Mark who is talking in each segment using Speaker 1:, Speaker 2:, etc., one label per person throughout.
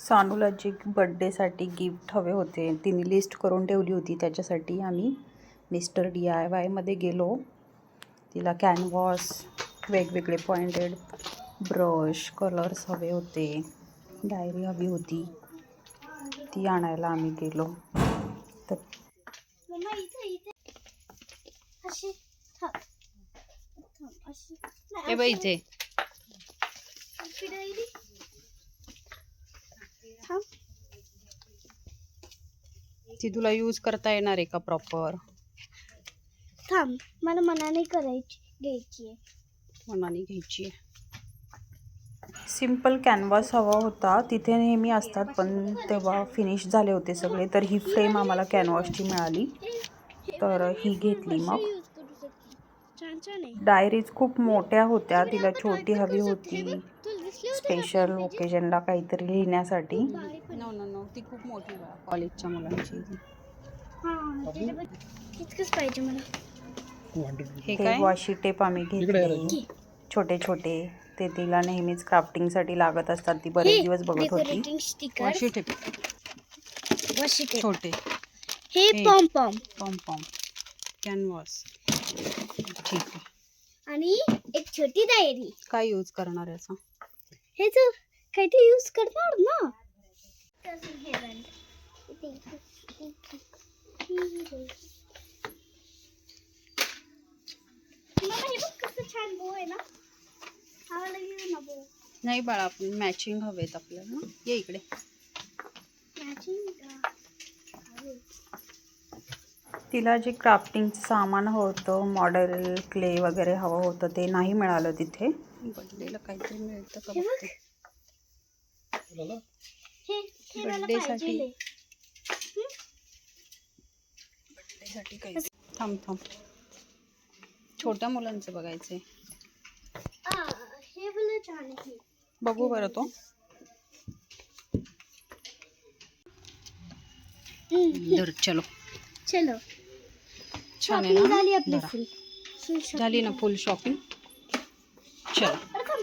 Speaker 1: सानूला जे बड्डेसाठी गिफ्ट हवे होते. तिने लिस्ट करून ठेवली होती. त्याच्यासाठी आम्ही मिस्टर डी आय वायमध्ये गेलो. तिला कॅनव्हॉस वेगवेगळे पॉइंटेड ब्रश कलर्स हवे होते. डायरी हवी होती. ती आणायला आम्ही गेलो. तर हे. इथे
Speaker 2: अशी डायरी. थांब
Speaker 1: ती तुला यूज करता येणार आहे का प्रॉपर
Speaker 2: थांब मला मनाने करायची घ्यायची आहे.
Speaker 1: मनाने घ्यायची आहे. सिंपल कॅनव्हास हवा होता. तिथे नेहमी असतात पण तेव्हा फिनिश झाले होते सगळे. तर ही फ्रेम आम्हाला कॅनव्हासची मिळाली. तर ही घेतली मग.
Speaker 2: यूज करू शकते छान छान आहे.
Speaker 1: डायरीज खूप मोठ्या होत्या. तिला छोटी हवी होती. स्पेशल ओकेजनला काहीतरी लिहिण्यासाठी.
Speaker 2: बारीक
Speaker 1: नो नो नो ती खूप मोठी कॉलेजच्या मुलांची
Speaker 2: हा पाहिजे मला.
Speaker 1: हे काय? वॉशी टेप आम्ही घेतले. छोटे छोटे. ते तिला नेहमीच क्राफ्टिंगसाठी लागत असतात. ती बरेच दिवस बघत होती. वॉशी टेप
Speaker 2: वशी टेप
Speaker 1: छोटे.
Speaker 2: हे
Speaker 1: हे.
Speaker 2: पॉम पॉम
Speaker 1: पॉम पॉम कॅनव्हास ठीक आहे.
Speaker 2: आणि एक छोटी डायरी
Speaker 1: काय यूज करणार याचा?
Speaker 2: हे जो काही ते यूज करणार ना. छान बो आहे ना. आम्हाला घेऊ ना बो
Speaker 1: नाही बाळा आपण मॅचिंग हवेत आपल्याला ये इकडे. तिला जे क्राफ्टिंगचं सामान हवं होतं मॉडेल क्ले वगैरे हवं होतं ते नाही मिळालं तिथे. बड्डेला काहीतरी मिळतं का
Speaker 2: बघ.
Speaker 1: बघते Birthday साठी. काही थांब थांब. छोट्या मुलांचं बघायचंय.
Speaker 2: हे
Speaker 1: बघू बरं तो. धर चलो.
Speaker 2: चलो.
Speaker 1: छान आहे ना.
Speaker 2: झाली
Speaker 1: ना फुल शॉपिंग चल.
Speaker 2: अरे थांब.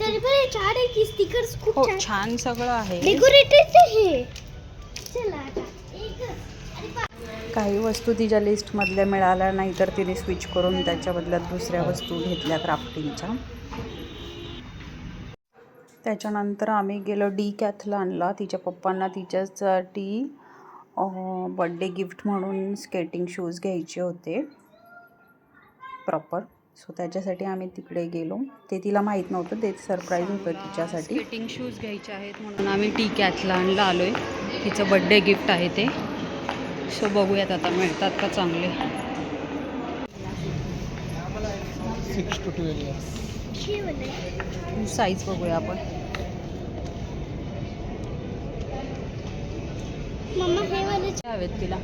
Speaker 2: तरी पण हे छान आहे की स्टिकर्स खूप
Speaker 1: हो
Speaker 2: छान.
Speaker 1: छान सगळं आहे.
Speaker 2: डेकोरेटेड हे. चला आता. एकच. अरे बा-
Speaker 1: काही वस्तू तिच्या लिस्टमधल्या मिळाल्या नाही तर तिने स्विच करून त्याच्या बदल्यात दुसऱ्या वस्तू घेतल्या क्राफ्टिंगच्या त्याच्यानंतर आम्ही गेलो डी कॅथलॉनला तिच्या पप्पांना तिच्यासाठी बड्डे गिफ्ट म्हणून स्केटिंग शूज घ्यायचे होते. प्रॉपर सो त्याच्यासाठी आम्ही तिकडे गेलो. ते तिला माहीत नव्हतं ते सरप्राईज होतं तिच्यासाठी. स्केटिंग शूज घ्यायचे आहेत म्हणून आम्ही टी कॅथलॉनला आलो आहे तिचं बड्डे गिफ्ट आहे ते. सो बघूयात आता मिळतात का चांगले.
Speaker 3: Six to twelve.
Speaker 1: साईज बघूया आपण.
Speaker 2: मम्मा हे वाले
Speaker 1: काय हवेत तिला?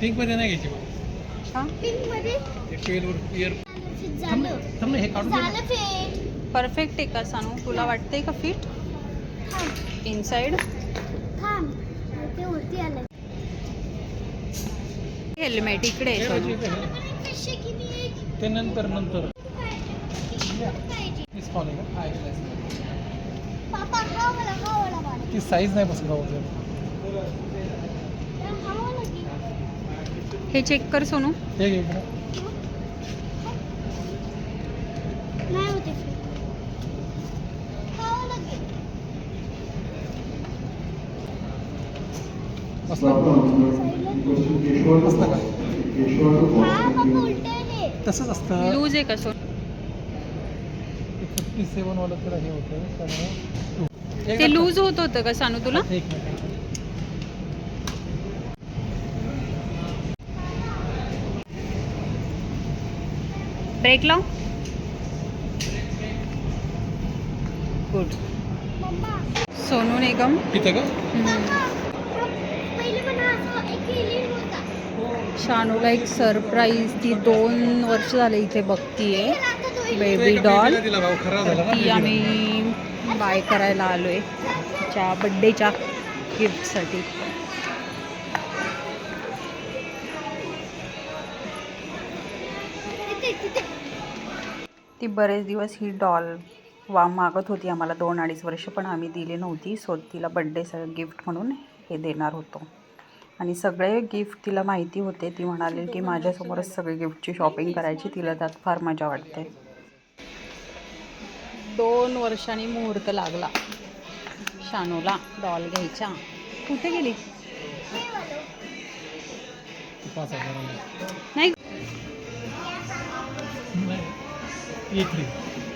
Speaker 3: पिंकमध्ये नाही घ्यायची
Speaker 1: हां?
Speaker 2: पिंकमध्ये?
Speaker 3: ट्वेल्व इयर
Speaker 2: फिट
Speaker 3: थांब
Speaker 2: झालं.
Speaker 3: थांब ना हे काढून दे ना.
Speaker 2: झालं फिट
Speaker 1: परफेक्ट आहे का सांगू तुला वाटतंय का फिट
Speaker 2: थांब.
Speaker 1: इनसाइड
Speaker 2: थांब. ते वरती आलं
Speaker 1: हेल्मेट इकडे
Speaker 3: हे. हे.
Speaker 2: की मी एक
Speaker 3: ते नंतर नंतर.
Speaker 2: पाहिजे?
Speaker 3: तीच कॉल आहे का? हा ऐकलाय
Speaker 2: पापा हा वाला हा वाला वाला
Speaker 3: ती साईज नाही बसत गावात
Speaker 2: हा वाला की.
Speaker 1: हे चेक कर सोनू.
Speaker 3: हे घे इकडं.
Speaker 2: नाही होते fit. हा वाला की
Speaker 3: बसलं बसलं का
Speaker 2: हा हा उलटे आहे
Speaker 3: तसंच असतं.
Speaker 1: लूज आहे का
Speaker 3: फिफ्टी सेवन वाला त्याला हे होतं त्यामुळे एक
Speaker 1: ते. लूज होत होतं का सांगू तुला?
Speaker 3: एक मिनिट.
Speaker 1: ब्रेक लाव. गुड सोनू निगम.
Speaker 3: तिथे का?
Speaker 1: शानूला एक सरप्राईज ती दोन वर्ष झाले इथे बघतीये. बेबी डॉल ती आम्ही बाय करायला आलोय. तिच्या बड्डेच्या गिफ्टसाठी ती बरेच दिवस ही डॉल वा मागत होती आम्हाला. दोन अडीच वर्ष पण आम्ही दिली नव्हती. सो तिला बड्डे गिफ्ट म्हणून हे देणार होतो. आणि सगळे गिफ्ट तिला माहिती होते. ती म्हणाली की माझ्यासमोरच सगळे गिफ्टची शॉपिंग करायची. तिला त्यात फार मजा वाटते. दोन वर्षांनी मुहूर्त लागला. शानूला डॉल घ्यायच्या कुठे गेली? नाही.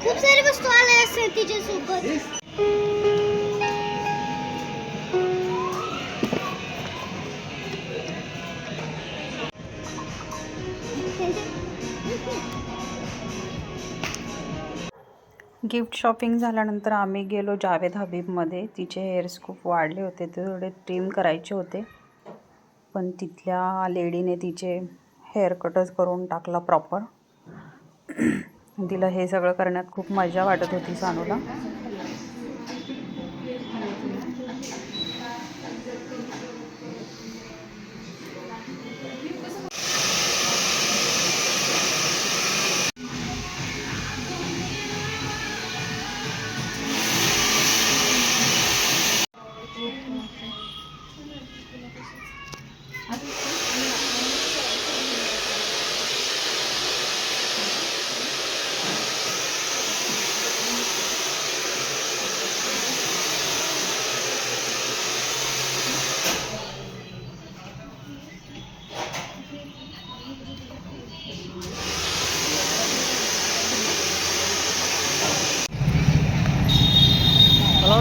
Speaker 2: खूप सारी वस्तू आल्या असतील तिच्यासोबत.
Speaker 1: गिफ्ट शॉपिंग झाल्यानंतर आम्ही गेलो जावेद हबीबमध्ये. तिचे हेअर्स खूप वाढले होते ते थोडे ट्रिम करायचे होते. पण तिथल्या लेडीने तिचे हेअर कटच करून टाकला प्रॉपर. तिला हे सगळं करण्यात खूप मजा वाटत होती सानूला.
Speaker 3: मला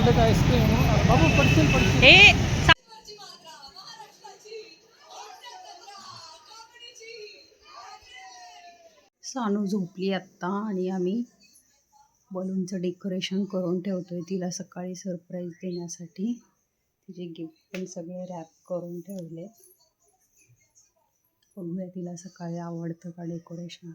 Speaker 3: बाबू पडशील पडशील.
Speaker 1: हे सानू झोपली आत्ता आणि आम्ही बलूनचं डेकोरेशन करून ठेवतोय तिला सकाळी सरप्राईज देण्यासाठी. तिचे गिफ्ट पण सगळे रॅप करून ठेवले बघूया तिला सकाळी आवडतं का डेकोरेशन